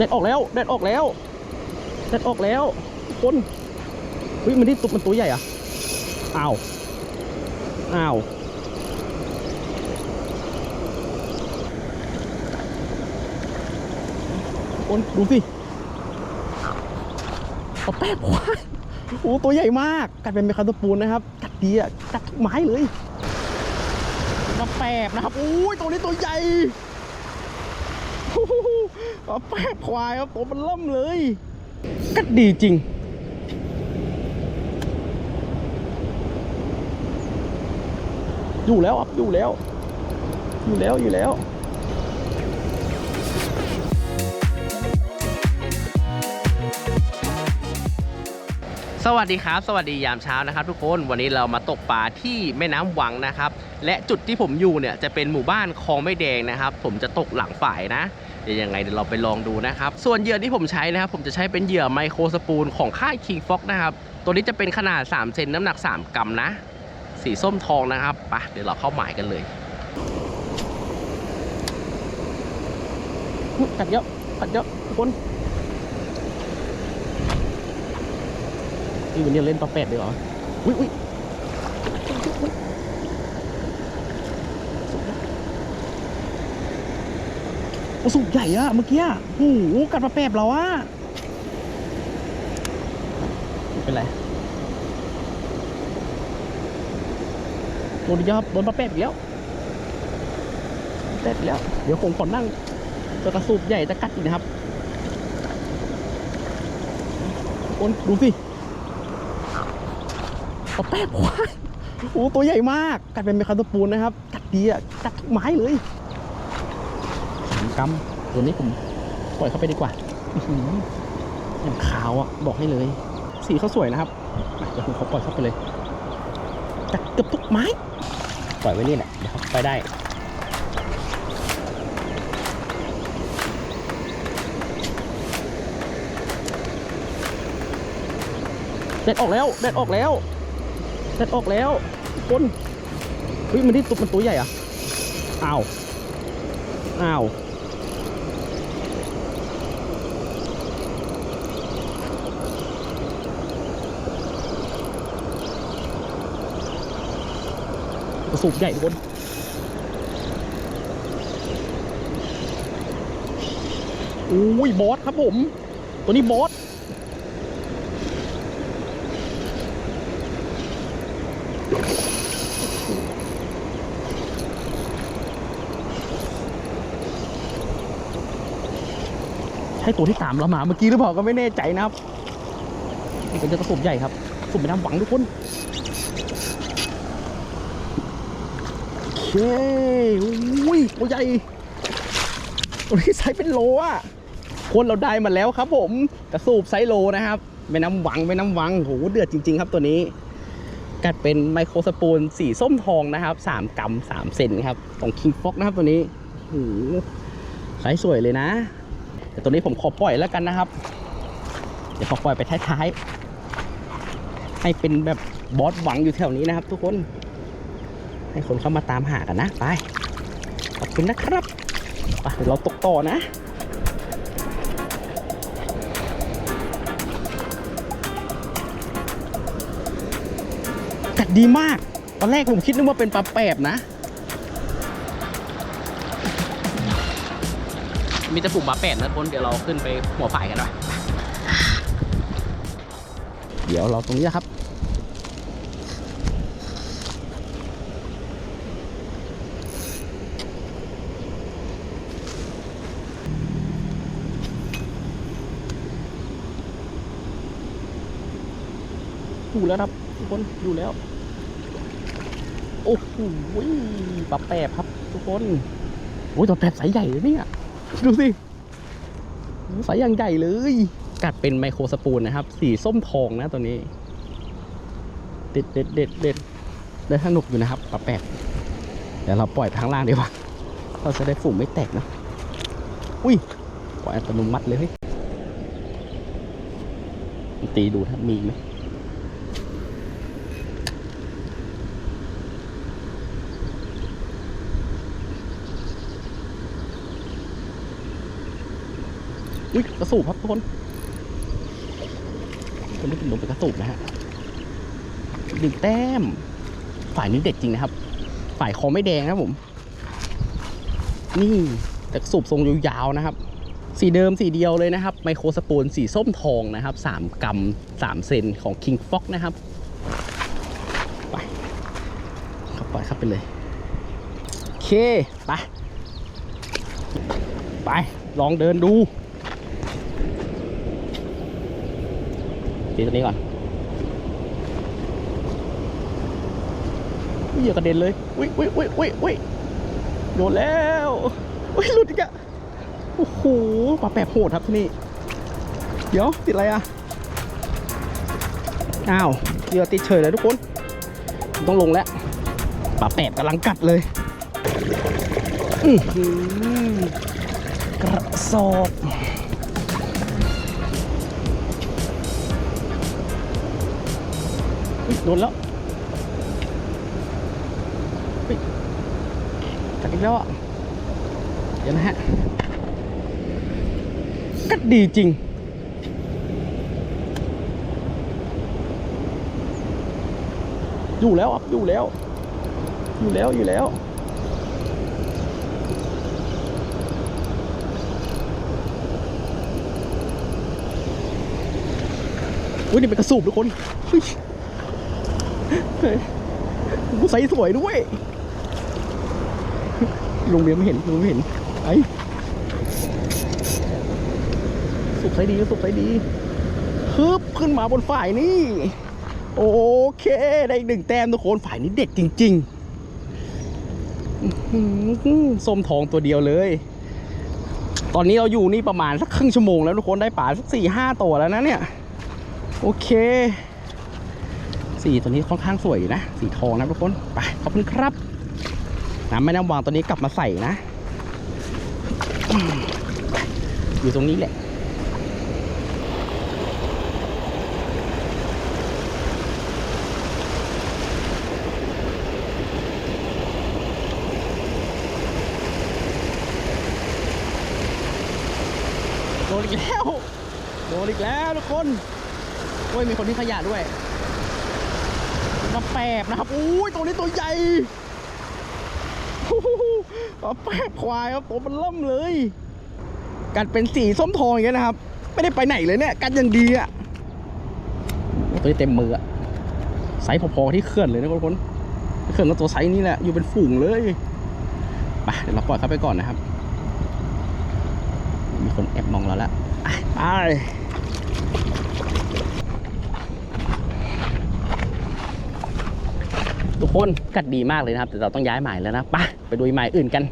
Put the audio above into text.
เด็ดออกแล้วเด็ดออกแล้วเด็ดออกแล้วคนเฮ้ยมันที่ตุกมันตัวใหญ่อะอ้าวอ้าวคนดูสิเอาแป๊บควายโอ้ตัวใหญ่มาก กัดเป็นเมคาโตปูนนะครับ กัดดีอะกัดทุกไม้เลยมาแปบนะครับโอ้ยตัวนี้ตัวใหญ่ อาแป๊บควายครับตัวมันล่ำเลยกัดดีจริง อยู่แล้วครับอยู่แล้ว อยู่แล้วอยู่แล้วสวัสดีครับ สวัสดียามเช้านะครับ ทุกคนวันนี้เรามาตกปลาที่แม่น้ำวังนะครับ และจุดที่ผมอยู่เนี่ยจะเป็นหมู่บ้านคลองไม่แดงนะครับ ผมจะตกหลังฝ่ายนะ เดี๋ยวยังไงเดี๋ยวเราไปลองดูนะครับ ส่วนเหยื่อที่ผมใช้นะครับ ผมจะใช้เป็นเหยื่อไมโครสปูลของค่ายคิงฟ็อกนะครับ ตัวนี้จะเป็นขนาด 3 เซนน้ำหนัก 3 กรัมนะ สีส้มทองนะครับปะเดี๋ยวเราเข้าหมายกันเลยกัดเยอะกัดเยอะทุกคนนี่วันนี้เล่นปลาเป็ดดีกว่าอุ้ยอุ้ย โอ้สุกใหญ่อะเมื่อกี้โอ้โหกัดปลาเป็ดเราอะเป็นไรโดนยับโดนปลาเป็ดอีกแล้วเป็ดอีกแล้ว เดี๋ยวผมขอนั่งตัวกระสูบใหญ่จะกัดอีกนะครับคนดูสิเอาแปบควายโอ้ตัวใหญ่มาก กัดเป็นเมคาโตปูนนะครับ กัดดีอะกัดทุกไม้เลย สามกรัมตัวนี้ผมปล่อยเข้าไปดีกว่าอย่างขาวอะบอกให้เลย สีเขาสวยนะครับเดี๋ยวผมขอปล่อยเข้าไปเลยกัดเกือบทุกไม้ปล่อยไว้นี่แหละเดี๋ยวเขาไปได้เด็ดออกแล้วเด็ดออกแล้วเด็ดออกแล้วกคนเฮ้ยมันที่ตุกมันตัวใหญ่อะอ้าวอ้าว สูบใหญ่ทุกคนอุ้ยบอสครับผม ตัวนี้บอสใช่ตัวที่ตามเรามาเมื่อกี้หรือเปล่าก็ไม่แน่ใจนะครับนี่เป็นเจ้ากระสุนใหญ่ครับสุ่มไปน้ำหวังทุกคน เคอุ้ยตัวใหญ่ตัวนี้ไซส์เป็นโลอะคนเราได้มาแล้วครับ ผมกระสูบไซส์โลนะครับแม่น้ำหวังแม่น้ำหวังโหเดือดจริง ๆ ครับตัวนี้กัดเป็นไมโครสปูลสีส้มทองนะครับ3กรัม3เซนครับของคิงฟ็อกนะครับตัวนี้โหไซส์สวยเลยนะ แต่ตัวนี้ผมขอปล่อยแล้วกันนะครับ เดี๋ยวขอปล่อยไปท้ายๆให้เป็นแบบบอสหวังอยู่แถวนี้นะครับ ทุกคน ให้คนเข้ามาตามหากันนะ ไป ขอบคุณนะครับไปเดี๋ยวเราตกต่อนะกัดดีมาก ตอนแรกผมคิดนึกว่าเป็นปลาแปบนะ มีแต่ฝูงปลาแปดนะทุกคนเดี๋ยวเราขึ้นไปหัวฝ่ายกันหน่อยเดี๋ยวเราตรงนี้นะครับ อยู่แล้วครับทุกคนอยู่แล้ว โอ้โหปลาแปบครับ ทุกคนโอ้ยตัวแปบสายใหญ่เลยเนี่ยดูสิสายอย่างใหญ่เลย กัดเป็นไมโครสปูลนะครับ สีส้มทองนะตัวนี้ เด็ดเด็ดเด็ดเด็ดได้สนุกอยู่นะครับปลาแปดเดี๋ยวเราปล่อยไปข้างล่างดีกว่าเราจะได้ฝุ่งไม่แตกนะอุ้ยปล่อยอัตโนมัติเลยตีดูถ้ามีไหม อุ้ยกระสูบครับทุกคนคนนี้เป็นลมเป็นกระสูบนะฮะดึงแต้ม ฝ่ายนี้เด็ดจริงนะครับ ฝ่ายคอไม่แดงนะผม นี่แต่กระสูบทรงยาวๆนะครับ สีเดิมสีเดียวเลยนะครับ ไมโครสปูนสีส้มทองนะครับ 3กรัม3เซนของ King Fox นะครับ ไปเข้าไปเข้าไปเลย โอเค ไป ไป ลองเดินดู ตีตัวนี้ก่อนอย่ากระเด็นเลยอุ้ยอุ้ยอุ้ยอุ้ยอุ้ยโดนแล้วอุ้ยหลุดอีกอะโอ้โหปลาแปบโหดครับที่นี่เดี๋ยวติดอะไรอะอ้าวเดี๋ยวติดเฉยเลยทุกคน ต้องลงแล้วปลาแปบกำลังกัดเลยอือกระสอบ โดนแล้วเฮ้ยกัดอีกแล้วอะ เดี๋ยวนะฮะ กัดดีจริง อยู่แล้วครับอยู่แล้ว อยู่แล้ว อยู่แล้วอุ้ยนี่เป็นกระสูบทุกคนเฮ้ย กูใส่สวยด้วย ลุงเรียไม่เห็นลุงไม่เห็นไอ้สุกใส่ดีสุกใส่ดีฮึบขึ้นมาบนฝ่ายนี่ โอเค ได้อีกหนึ่งแต้มทุกคนฝ่ายนี้เด็ดจริงๆส้มทองตัวเดียวเลย ตอนนี้เราอยู่นี่ประมาณสักครึ่งชั่วโมงแล้วทุกคนได้ป่าสักสี่ห้าตัวแล้วนะเนี่ย โอเค สีตัวนี้ค่อนข้างสวยนะ สีทองนะทุกคน ไป ขอบคุณครับน้ำแม่น้ำวางตัวนี้กลับมาใส่นะ อยู่ตรงนี้แหละโดนอีกแล้ว โดนอีกแล้วทุกคน โอ้ยมีคนที่ขยะด้วย กระแปบนะครับอุ้ยตัวนี้ตัวใหญ่โอ้โหกระแปบควายครับตัวมันล่ำเลย กัดเป็นสีส้มทองอย่างเงี้ยนะครับ ไม่ได้ไปไหนเลยเนี่ยกัดอย่างดีอะตัวนี้เต็มมืออะไซส์พอๆที่เขื่อนเลยนะทุกคนเขื่อนก็ตัวไซส์นี้แหละอยู่เป็นฝูงเลยไปเดี๋ยวเราปล่อยเขาไปก่อนนะครับ มีคนแอบมองเราแล้วอะไป ทุกคนกัดดีมากเลยนะครับแต่เราต้องย้ายหมายแล้วนะไปไปดูใหม่อื่นกัน